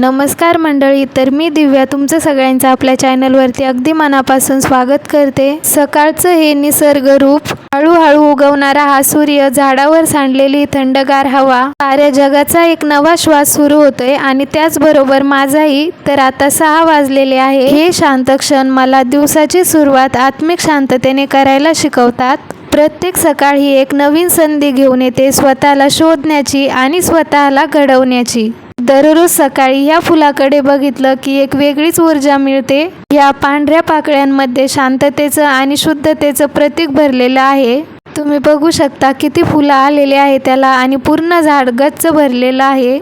नमस्कार मंडळी तर मी दिव्या तुमचं सगळ्यांचं आपल्या चॅनलवरती अगदी मनापासून स्वागत करते. सकाळचं हे निसर्ग रूप हळूहळू उगवणारा हा सूर्य झाडावर सांडलेली थंडगार हवा साऱ्या जगाचा एक नवा श्वास सुरू होतोय आणि त्याचबरोबर माझाही तर आता सहा वाजलेले आहे. हे शांत क्षण मला दिवसाची सुरुवात आत्मिक शांततेने करायला शिकवतात. प्रत्येक सकाळ ही एक नवीन संधी घेऊन येते स्वतःला शोधण्याची आणि स्वतःला घडवण्याची. दररोज सकाळी या फुलाकडे बघितलं की एक वेगळीच ऊर्जा मिळते. या पांढऱ्या पाकळ्यांमध्ये शांततेचं आणि शुद्धतेचं प्रतीक भरलेलं आहे. तुम्ही बघू शकता किती फुलं आलेले आहे त्याला आणि पूर्ण झाड गच्च भरलेलं आहे.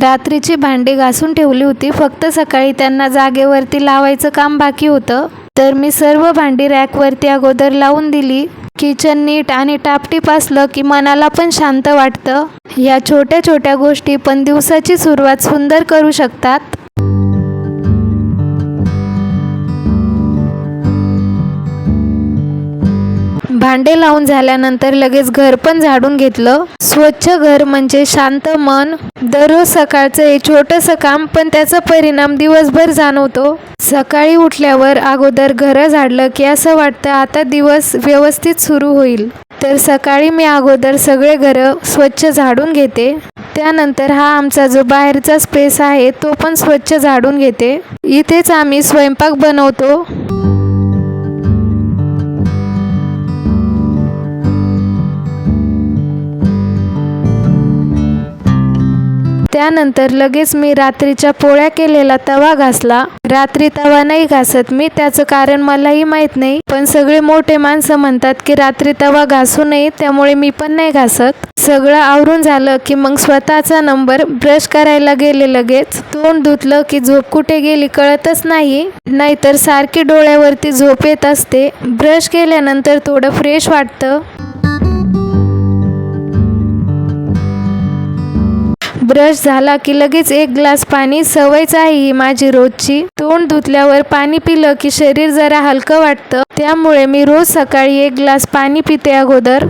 रात्रीची भांडी घासून ठेवली होती. फक्त सकाळी त्यांना जागेवरती लावायचं काम बाकी होतं. तर मी सर्व भांडी रॅकवरती अगोदर लावून दिली. किचन नीट आणि टापटीप असलं की मनाला पण शांत वाटतं. या छोट्या छोट्या गोष्टी पण दिवसाची सुरुवात सुंदर करू शकतात. भांडे लावून झाल्यानंतर लगेच घर पण झाडून घेतलं. स्वच्छ घर म्हणजे शांत मन. दररोज सकाळचं हे छोटंसं काम पण त्याचा परिणाम दिवसभर जाणवतो. सकाळी उठल्यावर अगोदर घरं झाडलं की असं वाटतं आता दिवस व्यवस्थित सुरू होईल. तर सकाळी मी अगोदर सगळे घरं स्वच्छ झाडून घेते. त्यानंतर हा आमचा जो बाहेरचा स्पेस आहे तो पण स्वच्छ झाडून घेते. इथेच आम्ही स्वयंपाक बनवतो. त्यानंतर लगेच मी रात्रीच्या पोळ्या केलेला तवा घासला. रात्री तवा नाही घासत मी त्याचं कारण मलाही माहीत नाही. पण सगळे मोठे माणसं म्हणतात की रात्री तवा घासू नये त्यामुळे मी पण नाही घासत. सगळं आवरून झालं की मग स्वतःचा नंबर ब्रश करायला गेले लगेच. तोंड धुतलं की झोप कुठे गेली कळतच नाही. नाहीतर सारखी डोळ्यावरती झोप येत असते. ब्रश केल्यानंतर थोडं फ्रेश वाटतं. ब्रश झाला की लगेच एक ग्लास पाणी सवयच आहे ही माझी रोजची. तोंड धुतल्यावर पाणी पिलं की शरीर जरा हलकं वाटतं. त्यामुळे मी रोज सकाळी एक ग्लास पाणी पिते अगोदर.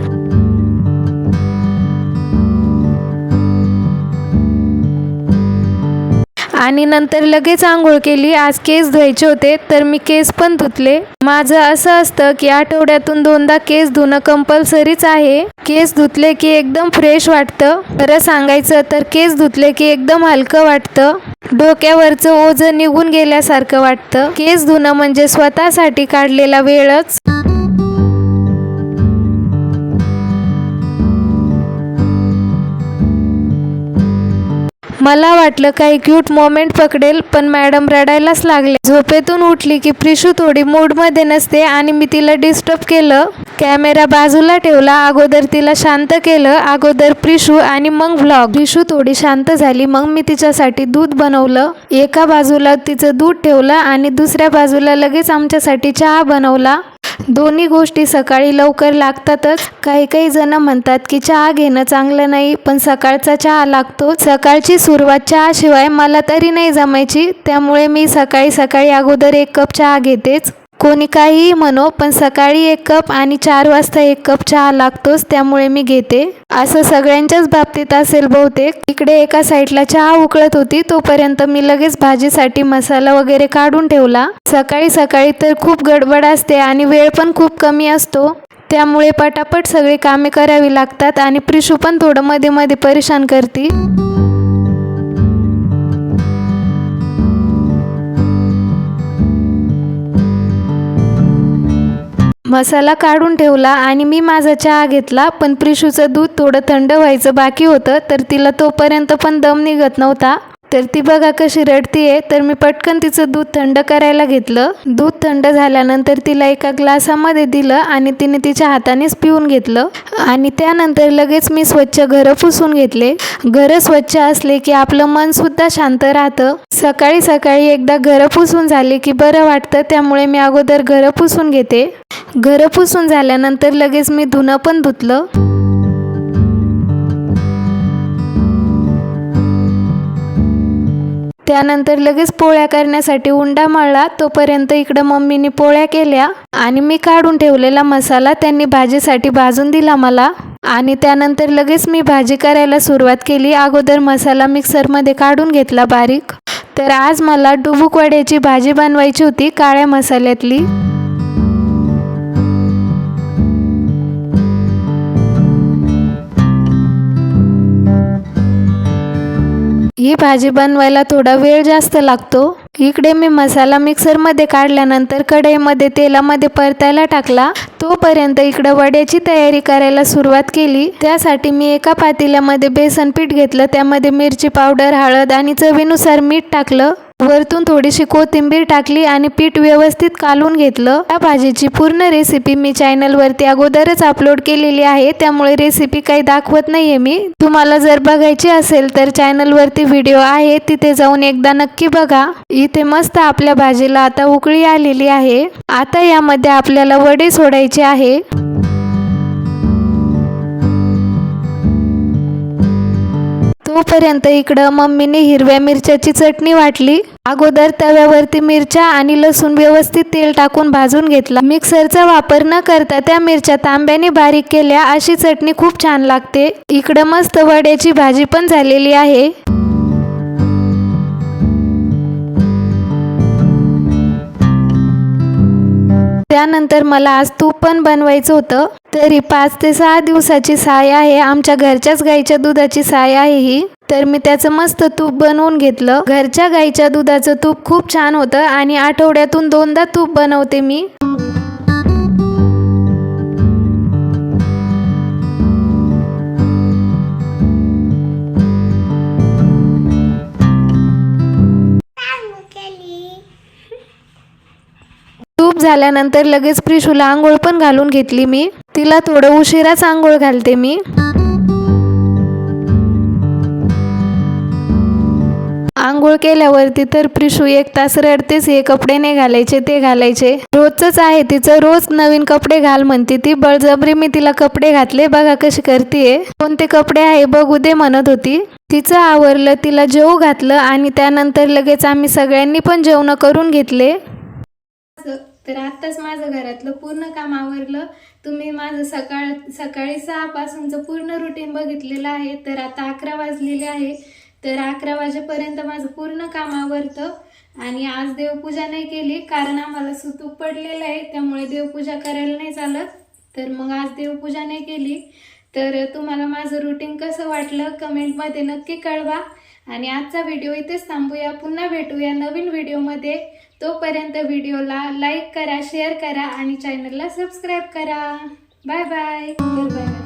आणि नंतर लगेच आंघोळ केली. आज केस धुवायचे होते तर मी केस पण धुतले. माझं असं असतं की आठवड्यातून दोनदा केस धुणं कंपल्सरीच आहे. केस धुतले की एकदम फ्रेश वाटतं. खरं सांगायचं तर केस धुतले की एकदम हलकं वाटतं. डोक्यावरचं ओझं निघून गेल्यासारखं वाटतं. केस धुणं म्हणजे स्वतःसाठी काढलेला वेळच. मला वाटलं काही क्यूट मोमेंट पकडेल पण मॅडम रडायलाच लागले. झोपेतून उठली की प्रिशू थोडी मूडमध्ये नसते आणि मी तिला डिस्टर्ब केलं. कॅमेरा बाजूला ठेवला अगोदर तिला शांत केलं अगोदर प्रिशू आणि मग व्लॉग प्रिशू थोडी शांत झाली मग मी तिच्यासाठी दूध बनवलं. एका बाजूला तिचं दूध ठेवलं आणि दुसऱ्या बाजूला लगेच आमच्यासाठी चहा बनवला. दोन्ही गोष्टी सकाळी लवकर लागतातच. काही काही जण म्हणतात की चहा घेणं चांगलं नाही पण सकाळचा चहा लागतो. सकाळची सुरुवात चहाशिवाय मला तरी नाही जमायची त्यामुळे मी सकाळी सकाळी अगोदर एक कप चहा घेतेच. कोणी काहीही म्हणो पण सकाळी एक कप आणि चार वाजता एक कप चहा लागतोच त्यामुळे मी घेते. असं सगळ्यांच्याच बाबतीत असेल बहुतेक. इकडे एका साईडला चहा उकळत होती तोपर्यंत मी लगेच भाजीसाठी मसाला वगैरे काढून ठेवला. सकाळी सकाळी तर खूप गडबड असते आणि वेळ पण खूप कमी असतो. त्यामुळे पटापट सगळी कामे करावी लागतात आणि प्रिशू पण थोडं मध्ये मध्ये परेशान करते. मसाला काढून ठेवला आणि मी माझा चहा घेतला पण प्रिशूचं दूध थोडं थंड व्हायचं बाकी होतं तर तिला तोपर्यंत पण दम निघत नव्हता. तर ती बघा कशी रडतीये. तर मी पटकन तिचं दूध थंड करायला घेतलं. दूध थंड झाल्यानंतर तिला एका ग्लासामध्ये दिलं आणि तिने तिच्या हातानेच पिऊन घेतलं. आणि त्यानंतर लगेच मी स्वच्छ घरं पुसून घेतले. घरं स्वच्छ असले की आपलं मन सुद्धा शांत राहतं. सकाळी सकाळी एकदा घरं पुसून झाली की बरं वाटतं त्यामुळे मी अगोदर घरं पुसून घेते. घरं पुसून झाल्यानंतर लगेच मी धुणं पण धुतलं. त्यानंतर लगेच पोळ्या करण्यासाठी उंडा मळला. तोपर्यंत इकडं मम्मीने पोळ्या केल्या आणि मी काढून ठेवलेला मसाला त्यांनी भाजीसाठी भाजून दिला मला. आणि त्यानंतर लगेच मी भाजी करायला सुरुवात केली. अगोदर मसाला मिक्सरमध्ये काढून घेतला बारीक. तर आज मला डुबुक वड्याची भाजी बनवायची होती काळ्या मसाल्यातली. ही भाजी बनवायला थोडा वेळ जास्त लागतो. इकडे मी मसाला मिक्सरमध्ये काढल्यानंतर कढईमध्ये तेलामध्ये परतायला टाकला. तोपर्यंत इकडं वड्याची तयारी करायला सुरुवात केली. त्यासाठी मी एका पातेल्यामध्ये बेसन पीठ घेतलं. त्यामध्ये मिरची पावडर हळद आणि चवीनुसार मीठ टाकलं. वरतून थोडीशी कोथिंबीर टाकली आणि पीठ व्यवस्थित कालून घेतलं. या भाजीची पूर्ण रेसिपी मी चॅनलवरती अगोदरच अपलोड केलेली आहे. त्यामुळे रेसिपी काही दाखवत नाही आहे मी. तुम्हाला जर बघायची असेल तर चॅनलवरती व्हिडिओ आहे. तिथे जाऊन एकदा नक्की बघा. इथे मस्त आपल्या भाजीला आता उकळी आलेली आहे. आता यामध्ये आपल्याला वडे सोडायचे आहे. होऊपर्यंत इकडं मम्मीने हिरव्या मिरच्याची चटणी वाटली. अगोदर तव्यावरती मिरच्या आणि लसूण व्यवस्थित तेल टाकून भाजून घेतला. मिक्सरचा वापर न करता त्या मिरच्या तांब्याने बारीक केल्या अशी चटणी खूप छान लागते. इकडं मस्त वड्याची भाजी पण झालेली आहे. त्यानंतर मला आज तूप पण बनवायचं होतं. तरी पाच ते सहा दिवसाची साय आहे. आमच्या घरच्याच गाईच्या दुधाची साय आहे ही. तर मी त्याचं मस्त तूप बनवून घेतलं. घरच्या गाईच्या दुधाचं तूप खूप छान होतं आणि आठवड्यातून दोनदा तूप बनवते मी. तूप झाल्यानंतर लगेच प्रिशूला आंघोळ पण घालून घेतली मी. तिला थोडं उशिराच आंघोळ घालते मी. आंघोळ केल्यावरती तर प्रिशू एक तास रडतेच हे कपडे नाही घालायचे ते घालायचे. रोजच आहे तिचं रोज नवीन कपडे घाल म्हणते ती. बळजबरी मी तिला कपडे घातले बघा कशी करते कोणते कपडे आहे बघू दे म्हणत होती. तिचं आवरलं तिला जेवू घातलं आणि त्यानंतर लगेच आम्ही सगळ्यांनी पण जेवण करून घेतले. तर आत्ताच माझं घरातलं पूर्ण काम आवरलं. तुम्ही माझं सकाळ सकाळी सहापासूनचं पूर्ण रुटीन बघितलेलं आहे. तर आता अकरा वाजलेले आहे. तर अकरा वाजेपर्यंत माझं पूर्ण काम आवरतं. आणि आज देवपूजा नाही केली कारण आम्हाला सुतूक पडलेलं आहे. त्यामुळे देवपूजा करायला नाही चालत. तर मग आज देवपूजा नाही केली. तर तुम्हाला माझं रुटीन कसं वाटलं कमेंटमध्ये नक्की कळवा. आणि आजचा व्हिडिओ इथेच थांबूया. पुन्हा भेटूया नवीन व्हिडिओमध्ये तोपर्यंत व्हिडिओला लाईक करा शेअर करा आणि चॅनलला सबस्क्राईब करा. Bye bye bye